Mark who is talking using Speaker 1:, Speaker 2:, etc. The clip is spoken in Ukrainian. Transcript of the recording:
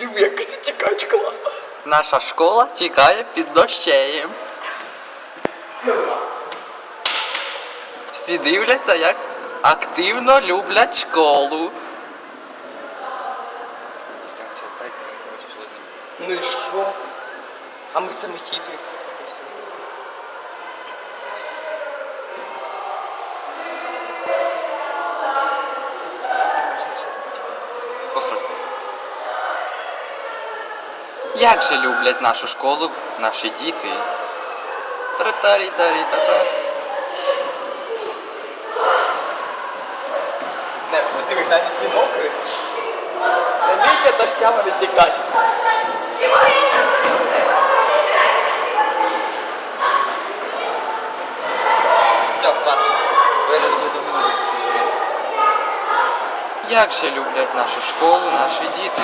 Speaker 1: Диви, це тікач класна.
Speaker 2: Наша школа тікає під дощеєм. Всі дивляться, як активно люблять школу.
Speaker 1: Ну і що? А ми самі хитрі.
Speaker 2: Як же люблять нашу школу наші діти? Тра-тарі-тарі-та-та.
Speaker 1: Не, ну ти виглянь всі мокрі. Не мійте дощами не тікать. Все, хватить. Вирішили до мене.
Speaker 2: Як же люблять нашу школу наші діти?